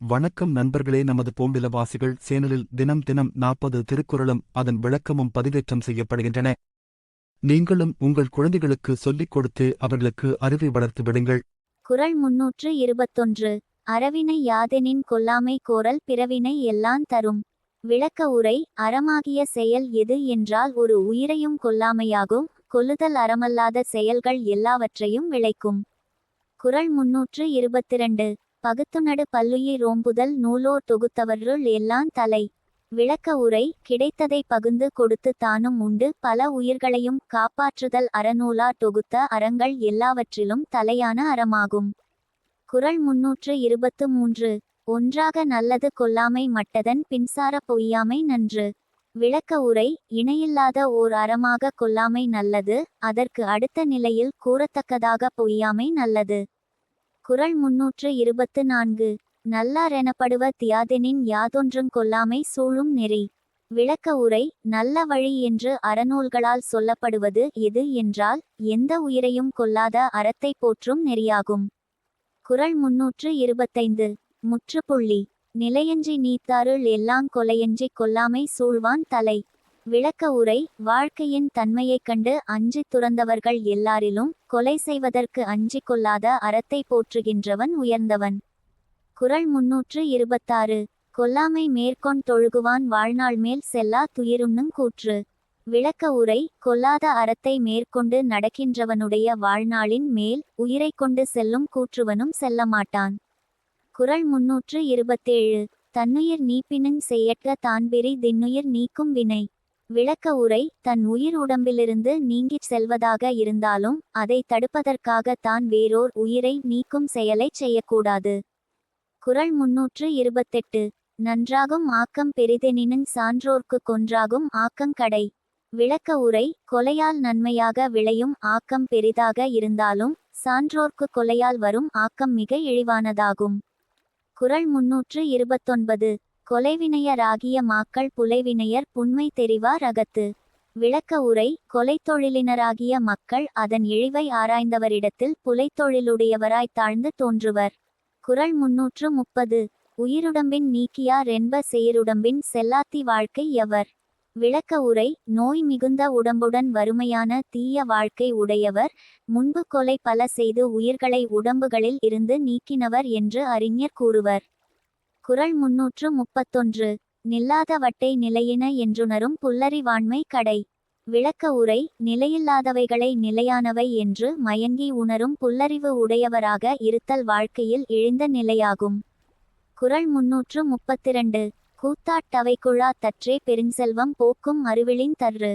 வணக்கம் நண்பர்களே நமது பூம்பிலவாசிகள் சேனலில் தினம் தினம் நாற்பது திருக்குறளும் அதன் விளக்கமும் பதிவேற்றம் செய்யப்படுகின்றன. நீங்களும் உங்கள் குழந்தைகளுக்கு சொல்லிக் கொடுத்து அவர்களுக்கு அறிவை வளர்த்து விடுங்கள். குரல் முன்னூற்று இருபத்தொன்று. அறவினை யாதெனின் கொல்லாமை கோரல் பிறவினை எல்லாம் தரும். விளக்க உரை அறமாகிய செயல் எது என்றால் ஒரு உயிரையும் கொல்லாமையாகும் கொல்லுதல் அறமல்லாத செயல்கள் எல்லாவற்றையும் விளைக்கும். குரல் முன்னூற்று இருபத்திரண்டு. பகுத்துநடு பல்லுயி ரோம்புதல் நூலோர் தொகுத்தவருள் எல்லாம் தலை. விளக்க உரை கிடைத்ததை பகுந்து கொடுத்து தானும் உண்டு. பல உயிர்களையும் காப்பாற்றுதல் அறநூலார் தொகுத்த அறங்கள் எல்லாவற்றிலும் தலையான அறமாகும். குறள் முன்னூற்று இருபத்து மூன்று. ஒன்றாக நல்லது கொல்லாமை மட்டதன் பின்சார பொய்யாமை நன்று. விளக்க உரை இணையில்லாத ஓர் அறமாக கொல்லாமை நல்லது. அதற்கு அடுத்த நிலையில் கூறத்தக்கதாக பொய்யாமை நல்லது. குறள் முன்னூற்று இருபத்து நான்கு. நல்லார் எனப்படுவ தியாதெனின் யாதொன்றும் கொல்லாமை சூழும் நெறி. விளக்க உரை நல்ல வழி என்று அறநூல்களால் சொல்லப்படுவது எது என்றால் எந்த உயிரையும் கொல்லாத அறத்தை போற்றும் நெறியாகும். குறள் முன்னூற்று இருபத்தைந்து. முற்றுப்புள்ளி. நிலையஞ்சி நீத்தாருள் எல்லாங் கொலையஞ்சி கொல்லாமை சூழ்வான் தலை. விளக்க உரை வாழ்க்கையின் தன்மையைக் கண்டு அஞ்சித் துறந்தவர்கள் எல்லாரிலும் கொலை செய்வதற்கு அஞ்சிக் கொள்ளாத அறத்தை போற்றுகின்றவன் உயர்ந்தவன். குரல் முன்னூற்று இருபத்தாறு. கொல்லாமை மேற்கொண் தொழுகுவான் வாழ்நாள் மேல் செல்லா துயிருண்ணும் கூற்று விளக்க உரை கொல்லாத அறத்தை மேற்கொண்டு நடக்கின்றவனுடைய வாழ்நாளின் மேல் உயிரைக் கொண்டு செல்லும் கூற்றுவனும் செல்லமாட்டான் குரல் முன்னூற்று இருபத்தேழு. தன்னுயிர் நீப்பினும் செய்யற்க தான்பிரி தின்னுயிர் நீக்கும் வினை. விளக்க உரை தன் உயிர் உடம்பிலிருந்து நீங்கிச் செல்வதாக இருந்தாலும் அதை தடுப்பதற்காக தான் வேறோர் உயிரை நீக்கும் செயலைச் செய்யக்கூடாது. குரல் முன்னூற்று இருபத்தெட்டு. நன்றாகும் ஆக்கம் பெரிதெனினும் சான்றோர்க்கு கொன்றாகும் ஆக்கங்கடை விளக்க உரை கொலையால் நன்மையாக விளையும் ஆக்கம் பெரிதாக இருந்தாலும் சான்றோர்க்கு கொலையால் வரும் ஆக்கம் மிக இழிவானதாகும். குரல் முன்னூற்று இருபத்தொன்பது. கொலைவினையராகிய மாக்கள் புலைவினையர் புன்மை தெரிவார் அகத்து விளக்க உரை கொலைத்தொழிலினராகிய மக்கள் அதன் இழிவை ஆராய்ந்தவரிடத்தில் புலைத்தொழிலுடையவராய் தாழ்ந்து தோன்றுவர். குரல் முன்னூற்று முப்பது. உயிருடம்பின் நீக்கியார் என்ப செயருடம்பின் செல்லாத்தி வாழ்க்கை எவர். விளக்க உரை நோய் மிகுந்த உடம்புடன் வறுமையான தீய வாழ்க்கை உடையவர். முன்பு கொலை பல செய்து உயிர்களை உடம்புகளில் இருந்து நீக்கினவர் என்று அறிஞர் கூறுவர். குறள் முன்னூற்று முப்பத்தொன்று நில்லாத வட்டை நிலையின என்றுணரும் புல்லறிவாண்மை கடை. விளக்க உரை நிலையில்லாதவைகளை நிலையானவை என்று மயங்கி உணரும் புல்லறிவு உடையவராக இருத்தல் வாழ்க்கையில் இழிந்த நிலையாகும். குரல் முன்னூற்று முப்பத்திரண்டு கூத்தாட்டவைக்குழா தற்றே பெருஞ்செல்வம் போக்கும் அருவிளின் தர்று.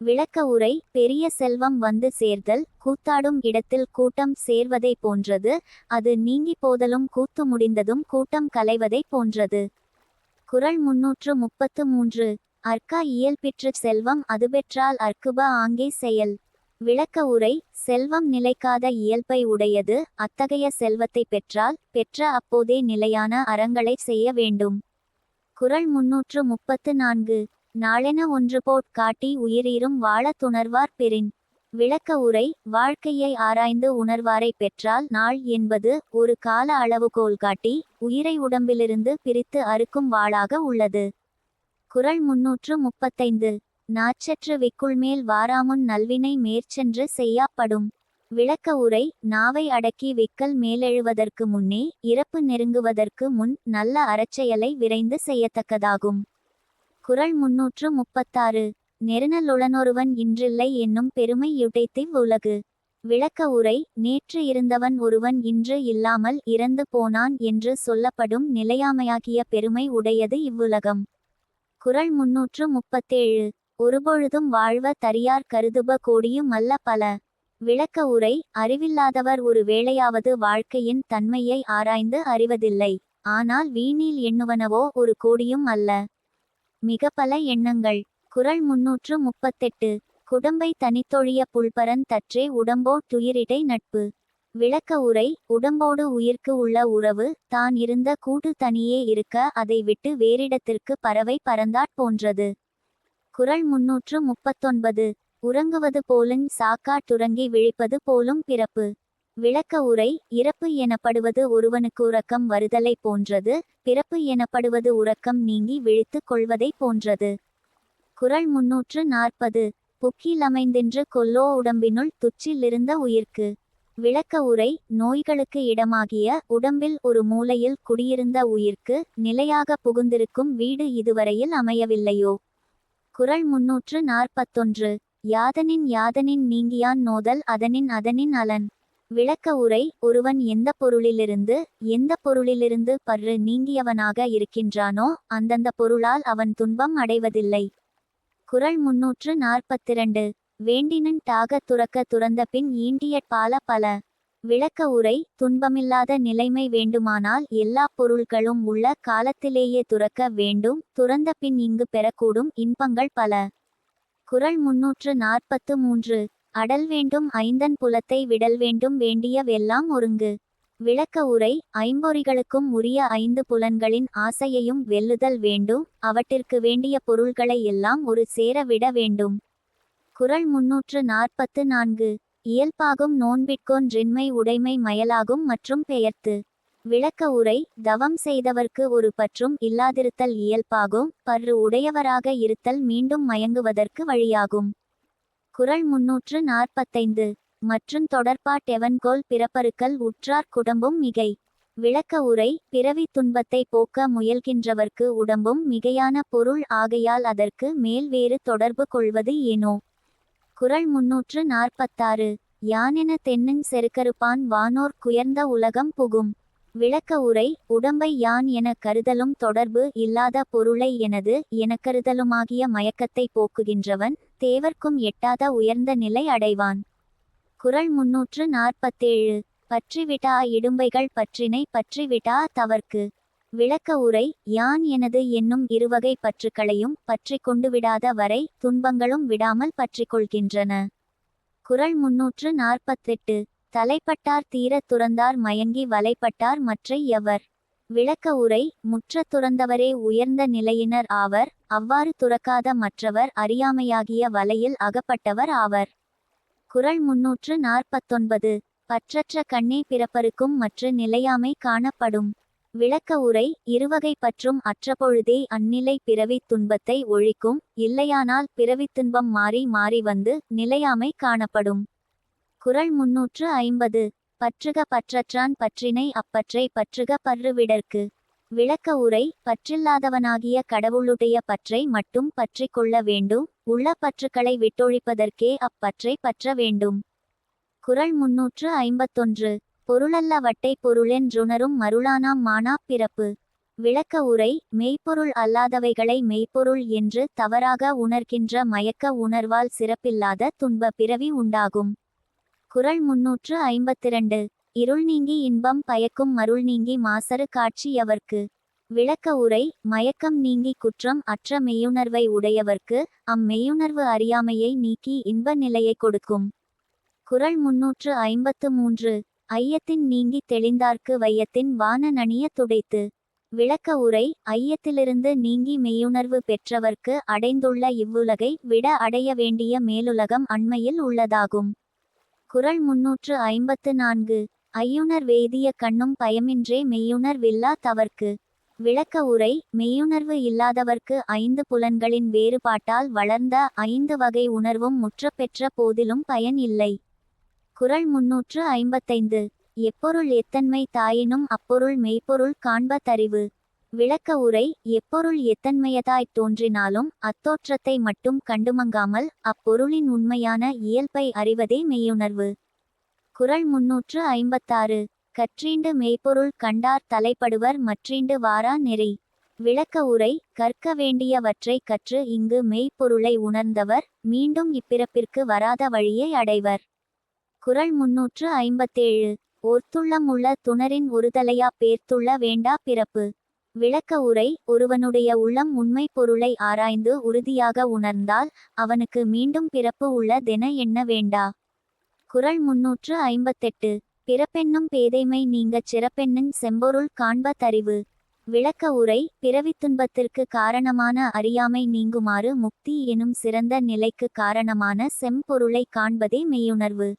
விளக்க உரை பெரிய செல்வம் வந்து சேர்தல் கூத்தாடும் இடத்தில் கூட்டம் சேர்வதை போன்றது அது நீங்கி போதலும் கூத்து முடிந்ததும் கூட்டம் கலைவதை போன்றது. குரல் முன்னூற்று முப்பத்து மூன்று. அற்கா இயல்பிற்று செல்வம் அது பெற்றால் அற்குப ஆங்கே செயல். விளக்க உரை செல்வம் நிலைக்காத இயல்பை உடையது அத்தகைய செல்வத்தை பெற்றால் பெற்ற அப்போதே நிலையான அறங்களை செய்ய வேண்டும். குரல் முன்னூற்று முப்பத்து நான்கு. நாளென ஒன்று போட் காட்டி உயிரீரும் வாழ துணர்வார் பெறின். விளக்க உரை வாழ்க்கையை ஆராய்ந்து உணர்வாரை பெற்றால் நாள் என்பது ஒரு கால அளவுகோல் காட்டி உயிரை உடம்பிலிருந்து பிரித்து அறுக்கும் வாளாக உள்ளது. குறள் முன்னூற்று முப்பத்தைந்து. நாச்சற்று விக்குள்மேல் வாராமுன் நல்வினை மேற்சென்று செய்யாப்படும். விளக்க உரை நாவை அடக்கி விக்கல் மேலெழுவதற்கு முன்னே இறப்பு நெருங்குவதற்கு முன் நல்ல அறச்செயலை விரைந்து செய்யத்தக்கதாகும். குரல் முன்னூற்று முப்பத்தாறு. நெருநலுளனொருவன் இன்றில்லை என்னும் பெருமை யுடைத்திவ் உலகு. விளக்க உரை நேற்று இருந்தவன் ஒருவன் இன்று இல்லாமல் இறந்து போனான் என்று சொல்லப்படும் நிலையாமையாகிய பெருமை உடையது இவ்வுலகம். குரல் முன்னூற்று முப்பத்தேழு. ஒருபொழுதும் வாழ்வ தரியார் கருதுப கோடியும் அல்ல பல. விளக்க உரை அறிவில்லாதவர் ஒரு வேளையாவது வாழ்க்கையின் தன்மையை ஆராய்ந்து அறிவதில்லை. ஆனால் வீணில் எண்ணுவனவோ ஒரு கோடியும் அல்ல. மிக பல எண்ணங்கள். குரல் முன்னூற்று முப்பத்தெட்டு. குடம்பை தனித்தொழிய புல்பரன் தற்றே உடம்போ துயிரிடை நட்பு. விளக்க உரை உடம்போடு உயிர்க்கு உள்ள உறவு தான் இருந்த கூடு தனியே இருக்க அதை விட்டு வேறிடத்திற்கு பறவை பறந்தாற் போன்றது. குரல் முன்னூற்று முப்பத்தொன்பது. உறங்குவது போலுங் சாக்காட்டுறங்கி விழிப்பது போலும் பிறப்பு. விளக்க உரை இறப்பு எனப்படுவது ஒருவனுக்கு உறக்கம் வருதலை போன்றது பிறப்பு எனப்படுவது உறக்கம் நீங்கி விழித்துக் கொள்வதை போன்றது. குறள் முன்னூற்று நாற்பது. புக்கில் கொல்லோ உடம்பினுள் துச்சிலிருந்த உயிர்க்கு. விளக்க உரை நோய்களுக்கு இடமாகிய உடம்பில் ஒரு மூலையில் குடியிருந்த உயிர்க்கு நிலையாக புகுந்திருக்கும் வீடு இதுவரையில் அமையவில்லையோ? குரல் முன்னூற்று நாற்பத்தொன்று. யாதனின் யாதனின் நீங்கியான் நோதல் அதனின் அதனின் அலன். விளக்க உரை ஒருவன் எந்த பொருளிலிருந்து எந்த பொருளிலிருந்து பற்று நீங்கியவனாக இருக்கின்றானோ அந்தந்த பொருளால் அவன் துன்பம் அடைவதில்லை. குரல் முன்னூற்று நாற்பத்திரண்டு. வேண்டினன் தாக துறக்க துறந்த பின் ஈண்டிய பால பல. விளக்க உரை துன்பமில்லாத நிலைமை வேண்டுமானால் எல்லா பொருள்களும் உள்ள காலத்திலேயே துறக்க வேண்டும் துறந்த பின் இங்கு பெறக்கூடும் இன்பங்கள் பல. குரல் முன்னூற்று நாற்பத்து மூன்று. அடல் வேண்டும் ஐந்தன் புலத்தை விடல் வேண்டும் வேண்டியவெல்லாம் ஒருங்கு. விளக்க உரை ஐம்பொறிகளுக்கும் உரிய ஐந்து புலன்களின் ஆசையையும் வெல்லுதல் வேண்டும் அவற்றிற்கு வேண்டிய பொருள்களை எல்லாம் ஒரு சேர விட வேண்டும். குறள் முன்னூற்று நாற்பத்து நான்கு. இயல்பாகும் நோன்பிற்கொன்றின்மை உடைமை மயலாகும் மற்றும் பெயர்த்து. விளக்க உரை தவம் செய்தவர்க்கு ஒரு பற்றும் இல்லாதிருத்தல் இயல்பாகும் பற்று உடையவராக இருத்தல் மீண்டும் மயங்குவதற்கு வழியாகும். குரல் முன்னூற்று நாற்பத்தைந்து. மற்றும் தொடர்பாட்டெவன்கோல் பிறப்பருக்கல் உற்றார் குடம்பும் மிகை. விளக்க உரை பிறவி துன்பத்தை போக்க முயல்கின்றவர்க்கு உடம்பும் மிகையான பொருள் ஆகையால் அதற்கு மேல் வேறு தொடர்பு கொள்வது ஏனோ? குரல் முன்னூற்று நாற்பத்தாறு. யானென தென்னன் செருக்கருப்பான் வானோர் குயர்ந்த உலகம் புகும். விளக்க உரை உடம்பை யான் என கருதலும் தொடர்பு இல்லாத பொருளை எனது எனக் கருதலுமாகிய மயக்கத்தை போக்குகின்றவன் தேவர்க்கும் எட்டாத உயர்ந்த நிலை அடைவான். குரல் முன்னூற்று நாற்பத்தேழு. பற்றிவிட்டா இடும்பைகள் பற்றினை பற்றிவிட்டா தவர்க்கு. விளக்க உரை யான் எனது என்னும் இருவகை பற்றுக்களையும் பற்றி கொண்டு விடாத வரை துன்பங்களும் விடாமல் பற்றிக்கொள்கின்றன கொள்கின்றன. முன்னூற்று நாற்பத்தெட்டு. தலைப்பட்டார் தீரத் துறந்தார் மயங்கி வலைப்பட்டார் மற்றை எவர்? விளக்க உரை முற்ற துறந்தவரே உயர்ந்த நிலையினர் ஆவர் அவ்வாறு துறக்காத மற்றவர் அறியாமையாகிய வலையில் அகப்பட்டவர் ஆவர். குரல் முன்னூற்று நாற்பத்தொன்பது. பற்றற்ற கண்ணே பிறப்பருக்கும் மற்ற நிலையாமை காணப்படும். விளக்க உரை இருவகை பற்றும் அற்றபொழுதே அந்நிலை பிறவி துன்பத்தை ஒழிக்கும் இல்லையானால் பிறவி துன்பம் மாறி மாறி வந்து நிலையாமை காணப்படும். குரல் முன்னூற்று ஐம்பது. பற்றுக பற்றற்றான் பற்றினை அப்பற்றை பற்றுக பற்றுவிடற்கு. விளக்க உரை பற்றில்லாதவனாகிய கடவுளுடைய பற்றை மட்டும் பற்றி கொள்ள வேண்டும் உள்ள பற்றுக்களை விட்டொழிப்பதற்கே அப்பற்றை பற்ற வேண்டும். குறள் முன்னூற்று ஐம்பத்தொன்று. பொருளல்ல வட்டை பொருளென்றுணரும் மருளானாம் மானா பிறப்பு. விளக்க உரை மெய்ப்பொருள் அல்லாதவைகளை மெய்ப்பொருள் என்று தவறாக உணர்கின்ற மயக்க உணர்வால் சிறப்பில்லாத துன்ப பிறவி உண்டாகும். குறள் முன்னூற்று ஐம்பத்திரண்டு. இருள் நீங்கி இன்பம் பயக்கும் மருள் நீங்கி மாசறு காட்சியவர்க்கு விளக்க உரை மயக்கம் நீங்கி குற்றம் அற்ற மெய்யுணர்வை உடையவர்க்கு அம்மெய்யுணர்வு அறியாமையை நீக்கி இன்ப நிலையை கொடுக்கும். குறள் முன்னூற்று ஐம்பத்து மூன்று. ஐயத்தின் நீங்கி தெளிந்தார்க்கு வையத்தின் வான நனிய துடைத்து. விளக்க உரை ஐயத்திலிருந்து நீங்கி மெய்யுணர்வு பெற்றவர்க்கு அடைந்துள்ள இவ்வுலகை விட அடைய வேண்டிய மேலுலகம் அண்மையில் உள்ளதாகும். குறள் முன்னூற்று ஐம்பத்து நான்கு. ஐயுணர் வேதிய கண்ணும் பயமின்றே மெய்யுணர் வில்லா தவர்க்கு. விளக்க உரை மெய்யுணர்வு இல்லாதவர்க்கு ஐந்து புலன்களின் வேறுபாட்டால் வளர்ந்த ஐந்து வகை உணர்வும் முற்றப்பெற்ற போதிலும் பயன் இல்லை. குரல் முன்னூற்று ஐம்பத்தைந்து. எப்பொருள் எத்தன்மை தாயினும் அப்பொருள் மெய்ப்பொருள் காண்ப தறிவு. விளக்க உரை எப்பொருள் எத்தன்மையதாய்த் தோன்றினாலும் அத்தோற்றத்தை மட்டும் கண்டுமங்காமல் அப்பொருளின் உண்மையான இயல்பை அறிவதே மெய்யுணர்வு. குரல் முன்னூற்று ஐம்பத்தாறு. கற்றீண்டு மெய்ப்பொருள் கண்டார் தலைப்படுவர் மற்றீண்டு வாரா நெறி. விளக்க உரை கற்க வேண்டியவற்றை கற்று இங்கு மெய்ப்பொருளை உணர்ந்தவர் மீண்டும் இப்பிறப்பிற்கு வராத வழியை அடைவர். குரல் முன்னூற்று ஐம்பத்தேழு. ஒர்த்துள்ளமுள்ள துணரின் ஒருதலையா பேர்த்துள்ள வேண்டா பிறப்பு. விளக்க உரை ஒருவனுடைய உள்ளம் உண்மை பொருளை ஆராய்ந்து உறுதியாக உணர்ந்தால் அவனுக்கு மீண்டும் பிறப்பு உள்ளதென எண்ண வேண்டா? குரல் முன்னூற்று ஐம்பத்தெட்டு. பிறப்பென்னும் பேதைமை நீங்கச் சிறப்பெண்ணின் செம்பொருள் காண்ப தறிவு. விளக்க உரை பிறவித் துன்பத்திற்கு காரணமான அறியாமை நீங்குமாறு முக்தி எனும் சிறந்த நிலைக்கு காரணமான செம்பொருளை காண்பதே மெய்யுணர்வு.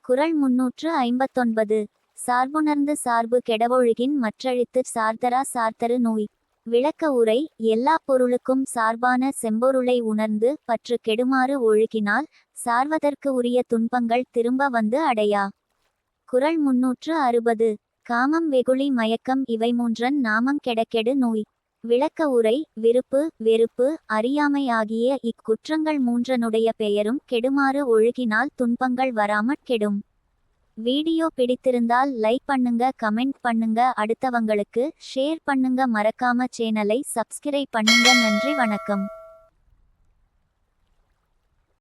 குரல் முன்னூற்று ஐம்பத்தொன்பது. சார்புணர்ந்து சார்பு கெடவொழுகின் மற்றழித்து சார்தரா சார்த்தரு நோய். விளக்க உரை எல்லா பொருளுக்கும் சார்பான செம்பொருளை உணர்ந்து பற்று கெடுமாறு ஒழுகினால் சார்வதற்கு உரிய துன்பங்கள் திரும்ப வந்து அடையா. குறள் முன்னூற்று அறுபது. காமம் வெகுளி மயக்கம் இவை மூன்றன் நாமம் கெடக்கெடு நோய். விளக்க உரை விருப்பு வெறுப்பு அறியாமை ஆகிய இக்குற்றங்கள் மூன்றனுடைய பெயரும் கெடுமாறு ஒழுகினால் துன்பங்கள் வராமற் கெடும். வீடியோ பிடித்திருந்தால் லைக் பண்ணுங்க கமெண்ட் பண்ணுங்க. அடுத்தவங்களுக்கு ஷேர் பண்ணுங்க. மறக்காம சேனலை சப்ஸ்கிரைப் பண்ணுங்க. நன்றி வணக்கம்.